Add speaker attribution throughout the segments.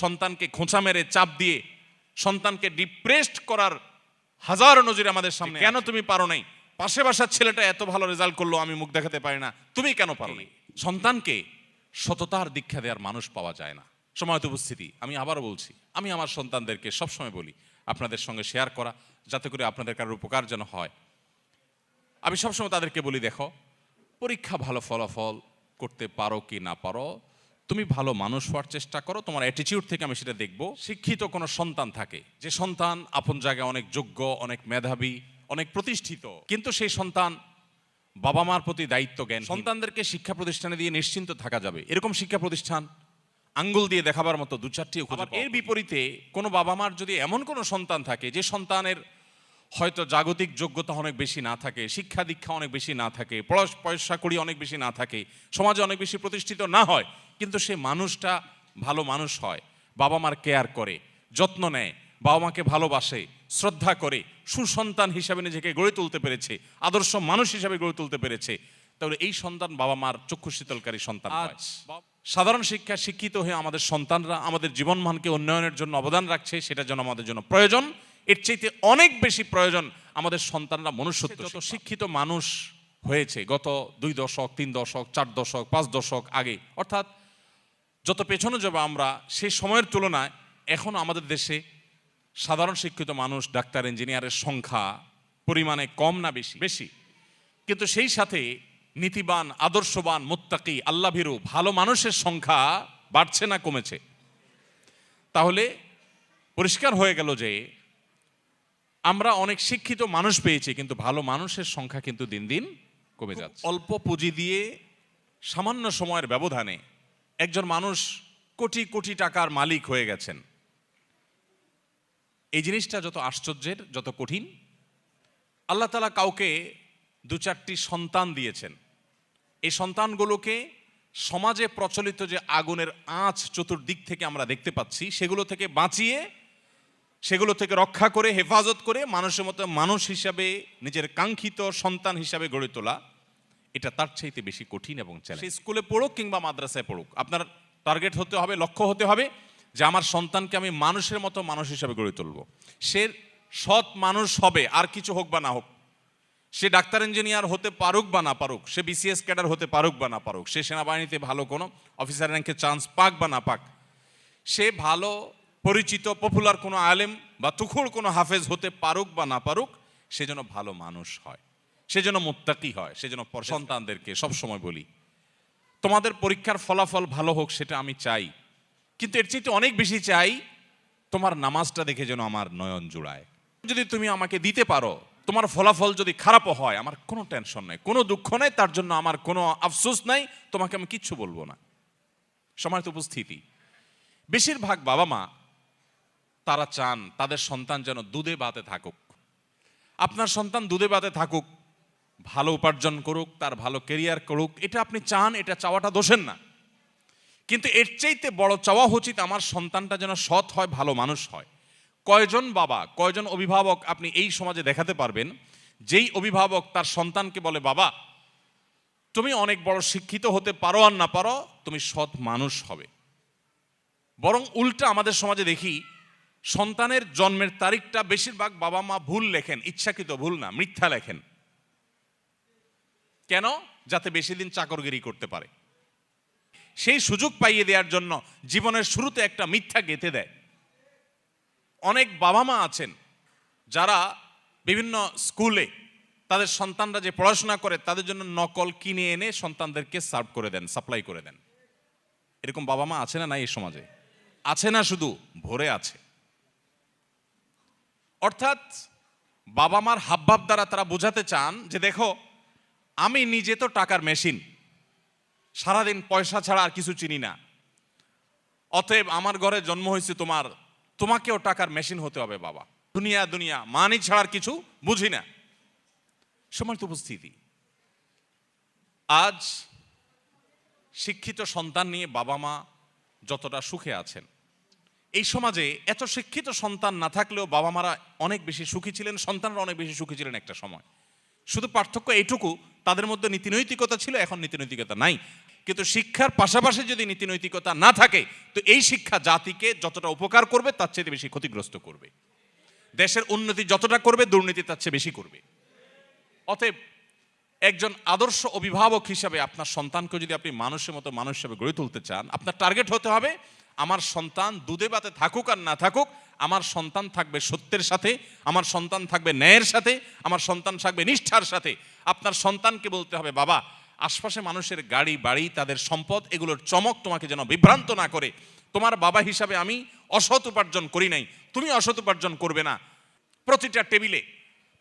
Speaker 1: সন্তানকে খোঁচা মেরে চাপ দিয়ে সন্তানকে ডিপ্রেসড করার হাজার নজির আমাদের সামনে কেন তুমি পারো নাই। পাশে বাসার ছেলেটা এত ভালো রেজাল্ট করল আমি মুখ দেখাতে পারি না। তুমি কেন পারো নাই? সন্তানকে সততার দীক্ষা দেওয়ার মানুষ পাওয়া যায় না। সময়ত উপস্থিতি। আমি আবারও বলছি আমি আমার সন্তানদেরকে সবসময় বলি আপনাদের সঙ্গে শেয়ার করা যাতে করে আপনাদের কারোর উপকার যেন হয়। আমি সবসময় তাদেরকে বলি দেখো পরীক্ষা ভালো ফলাফল করতে পারো কি না পারো তুমি ভালো মানুষ হওয়ার চেষ্টা করো তোমার অ্যাটিটিউড থেকে আমি সেটা দেখব। শিক্ষিত কোনো সন্তান থাকে যে সন্তান আপন জায়গায় অনেক যোগ্য অনেক মেধাবী অনেক প্রতিষ্ঠিত কিন্তু সেই সন্তান বাবা মার প্রতি দায়িত্ব জ্ঞান সন্তানদেরকে শিক্ষা প্রতিষ্ঠানে দিয়ে নিশ্চিন্ত থাকা যাবে। এরকম শিক্ষা প্রতিষ্ঠান আঙ্গুল দিয়ে দেখাবার মতো দু চারটি এর বিপরীতে কোনো বাবা মার যদি এমন কোনো সন্তান থাকে যে সন্তানের হয়তো জাগতিক যোগ্যতা অনেক বেশি না থাকে শিক্ষা দীক্ষা অনেক বেশি না থাকে পয়সা করি অনেক বেশি না থাকে সমাজে অনেক বেশি প্রতিষ্ঠিত না হয় কিন্তু সে মানুষটা ভালো মানুষ হয় বাবা মার কেয়ার করে যত্ন নেয় বাবা মাকে ভালোবাসে শ্রদ্ধা করে সুসন্তান হিসাবে নিজেকে গড়ে তুলতে পেরেছে আদর্শ মানুষ হিসাবে গড়ে তুলতে পেরেছে। তাহলে এই সন্তান বাবা মার চক্ষু শীতলকারী সন্তান সাধারণ শিক্ষা শিক্ষিত হয়ে আমাদের সন্তানরা আমাদের জীবনমানকে উন্নয়নের জন্য অবদান রাখছে সেটা যেন আমাদের জন্য প্রয়োজন। এর চাইতে অনেক বেশি প্রয়োজন আমাদের সন্তানরা মনুষ্যত্ব যত শিক্ষিত মানুষ হয়েছে গত দুই দশক তিন দশক চার দশক পাঁচ দশক আগে অর্থাৎ যত পেছনে যাব আমরা সেই সময়ের তুলনায় এখন আমাদের দেশে সাধারণ শিক্ষিত মানুষ ডাক্তার ইঞ্জিনিয়ারের সংখ্যা পরিমাণে কম না বেশি? বেশি। কিন্তু সেই সাথে নীতিবান আদর্শবান মুত্তাকি আল্লাহ ভীরু ভালো মানুষের সংখ্যা বাড়ছে না কমেছে? তাহলে পরিষ্কার হয়ে গেল যে আমরা অনেক শিক্ষিত মানুষ পেয়েছি কিন্তু ভালো মানুষের সংখ্যা কিন্তু দিন দিন কমে যাচ্ছে। অল্প পুঁজি দিয়ে সামান্য সময়ের ব্যবধানে একজন মানুষ কোটি কোটি টাকার মালিক হয়ে গেছেন। এই জিনিসটা যত আশ্চর্যের, যত কঠিন, আল্লাহ তালা কাউকে দু চারটি সন্তান দিয়েছেন। এই সন্তানগুলোকে সমাজে প্রচলিত যে আগুনের আঁচ চতুর্দিক থেকে আমরা দেখতে পাচ্ছি, সেগুলো থেকে বাঁচিয়ে, সেগুলো থেকে রক্ষা করে, হেফাজত করে মানুষের মতো মানুষ হিসাবে, নিজের কাঙ্ক্ষিত সন্তান হিসাবে গড়ে তোলা। এটা তার চাইতে বেশি কঠিন এবং চ্যালেঞ্জ স্কুলে পড়ুক কিংবা মাদ্রাসায় পড়ুক, আপনার টার্গেট হতে হবে, লক্ষ্য হতে হবে যে আমার সন্তানকে আমি মানুষের মতো মানুষ হিসাবে গড়ে তুলব। সে সৎ মানুষ হবে, আর কিছু হোক বা না হোক। সে ডাক্তার ইঞ্জিনিয়ার হতে পারুক বা না পারুক, সে বিসিএস ক্যাডার হতে পারুক বা না পারুক, সে সেনাবাহিনীতে ভালো কোনো অফিসার র্যাঙ্কে চান্স পাক বা না পাক। সে ভালো, পরিচিত পপুলার কোনো আলেম বা তুখুর কোনো হাফেজ হতে পারুক বা না পারুক, সে যেন ভালো মানুষ হয়। সে যেন মোত্তাকি হয় সে যেন সন্তানদেরকে সবসময় বলি। তোমাদের পরীক্ষার ফলাফল ভালো হোক সেটা আমি চাই কিন্তু এর চাইতে অনেক বেশি চাই তোমার নামাজটা দেখে যেন আমার নয়ন জুড়ায়। যদি তুমি আমাকে দিতে পারো তোমার ফলাফল যদি খারাপও হয় আমার কোনো টেনশন নাই কোনো দুঃখ নাই তার জন্য আমার কোনো আফসোস নাই তোমাকে আমি কিচ্ছু বলব না। সময় উপস্থিতি। বেশিরভাগ বাবা মা তারা চান তাদের সন্তান যেন দুধে বাতে থাকুক। আপনার সন্তান দুধে বাতে থাকুক ভালো উপার্জন করুক, তার ভালো কেরিয়ার করুক, এটা আপনি চান, এটা চাওয়াটা দোষের না। কিন্তু এর চাইতে বড় চাওয়া উচিত আমার সন্তানটা যেন সৎ হয়, ভালো মানুষ হয়। কয়জন বাবা, কয়জন অভিভাবক আপনি এই সমাজে দেখাতে পারবেন, যেই অভিভাবক তার সন্তানকে বলে, বাবা, তুমি অনেক বড় শিক্ষিত হতে পারো আর না পারো, তুমি সৎ মানুষ হবে। বরং উল্টা আমাদের সমাজে দেখি, সন্তানের জন্মের তারিখটা বেশিরভাগ বাবা মা ভুল লেখেন, ইচ্ছাকৃত ভুল না, মিথ্যা লেখেন। কেন? যাতে বেশি দিন চাকরগিরি করতে পারে। সেই সুযোগ পাইয়ে দেওয়ার জন্য জীবনের শুরুতে একটা মিথ্যা গেঁথে দেয়। অনেক বাবা মা আছেন, যারা বিভিন্ন স্কুলে তাদের সন্তানরা যে পড়াশোনা করে, তাদের জন্য নকল কিনে এনে সন্তানদেরকে সার্ভ করে দেন, সাপ্লাই করে দেন। এরকম বাবা মা আছে না নাই এই সমাজে? আছে না শুধু, ভরে আছে। অর্থাৎ বাবা মার হাবভাব দ্বারা তারা বোঝাতে চান যে দেখো আমি নিজে তো টাকার মেশিন। সারাদিন পয়সা ছাড়া আর কিছু চিনি না। অতএব আমার ঘরে জন্ম হয়েছে তোমার, তোমাকেও টাকার মেশিন হতে হবে বাবা। দুনিয়া দুনিয়া, মানি ছাড়ার কিছু বুঝি না। সময় উপস্থিতি। আজ শিক্ষিত সন্তান নিয়ে বাবা মা যতটা সুখে আছেন, এই সমাজে এত শিক্ষিত সন্তান না থাকলেও বাবা মারা অনেক বেশি সুখী ছিলেন, সন্তানরা অনেক বেশি সুখী ছিলেন একটা সময়। শুধু পার্থক্য এইটুকু তাদের মধ্যে নীতিনৈতিকতা ছিল, এখন নীতিনৈতিকতা নাই। কিন্তু শিক্ষার পাশাপাশি যদি নীতি নৈতিকতা না থাকে, তো এই শিক্ষা জাতিকে যতটা উপকার করবে, তার চেয়ে বেশি ক্ষতিগ্রস্ত করবে। দেশের উন্নতি যতটা করবে, দুর্নীতি তার চেয়ে বেশি করবে। অতএব একজন আদর্শ অভিভাবক হিসাবে আপনার সন্তানকে যদি আপনি মানুষের মতো মানুষ হিসাবে গড়ে তুলতে চান, আপনার টার্গেট হতে হবে আমার সন্তান দুধে বাতে থাকুক আর না থাকুক, আমার সন্তান থাকবে সত্যের সাথে, আমার সন্তান থাকবে ন্যায়ের সাথে, আমার সন্তান থাকবে নিষ্ঠার সাথে। আপনার সন্তানকে বলতে হবে, বাবা, আশপাশে মানুষের গাড়ি, বাড়ি, তাদের সম্পদ, এগুলোর চমক তোমাকে যেন বিভ্রান্ত না করে। তোমার বাবা হিসাবে আমি অসৎ উপার্জন করি নাই, তুমি অসৎ উপার্জন করবে না। প্রতিটা টেবিলে,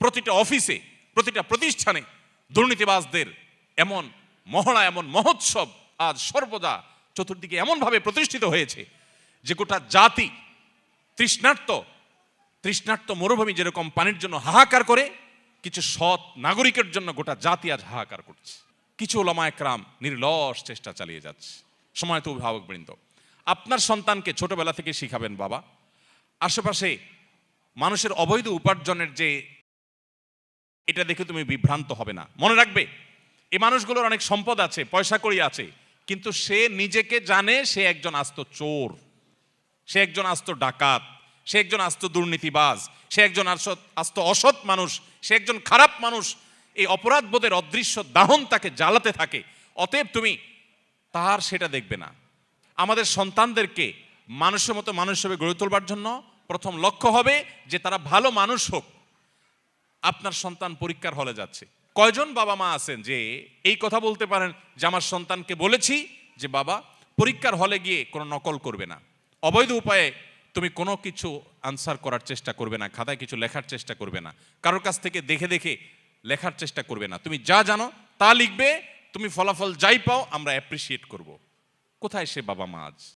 Speaker 1: প্রতিটা অফিসে, প্রতিটা প্রতিষ্ঠানে দুর্নীতিবাজদের এমন মহড়া, এমন মহোৎসব আজ সর্বদা চতুর্দিকে এমনভাবে প্রতিষ্ঠিত হয়েছে যে গোটা জাতি তৃষ্ণার্ত তৃষ্ণার্ত মরুভূমি যেরকম পানির জন্য হাহাকার করে, কিছু সৎ নাগরিকের জন্য গোটা জাতি আজ হাহাকার করছে। কিছু ওলামা একরাম নির্লস চেষ্টা চালিয়ে যাচ্ছে। সময় তো অভিভাবকবৃন্দ আপনার সন্তানকে ছোটবেলা থেকে শিখাবেন বাবা। আশেপাশে মানুষের অবৈধ উপার্জনের যে এটা দেখে তুমি বিভ্রান্ত হবে না। মনে রাখবে এই মানুষগুলোর অনেক সম্পদ আছে, পয়সা কড়ি আছে। কিন্তু সে নিজেকে জানে সে একজন আস্ত চোর। সে একজন আস্ত ডাকাত। সে একজন আস্ত দুর্নীতিবাজ। সে একজন আস্ত- অসৎ মানুষ। সে একজন খারাপ মানুষ। এই অপরাধ বোধের অদৃশ্য দাহন তাকে জ্বালাতে থাকে। অতএব তুমি তার সেটা দেখবে না। আমাদের সন্তানদেরকে মানুষের মতো মানুষ হিসেবে গড়ে তোলবার জন্য প্রথম লক্ষ্য হবে যে তারা ভালো মানুষ হোক। আপনার সন্তান পরীক্ষার হলে যাচ্ছে। কয়জন বাবা মা আছেন যে এই কথা বলতে পারেন যে আমার সন্তানকে বলেছি যে বাবা, পরীক্ষার হলে গিয়ে কোনো নকল করবে না। অবৈধ উপায়ে তুমি কোনো কিছু আনসার করার চেষ্টা করবে না, খাতায় কিছু লেখার চেষ্টা করবে না। কারোর কাছ থেকে দেখে দেখে লেখার চেষ্টা করবে না। তুমি যা জানো তা লিখবে, তুমি ফলাফল যাই পাও, আমরা অ্যাপ্রিসিয়েট করব। কোথায় সে বাবা মা আজ?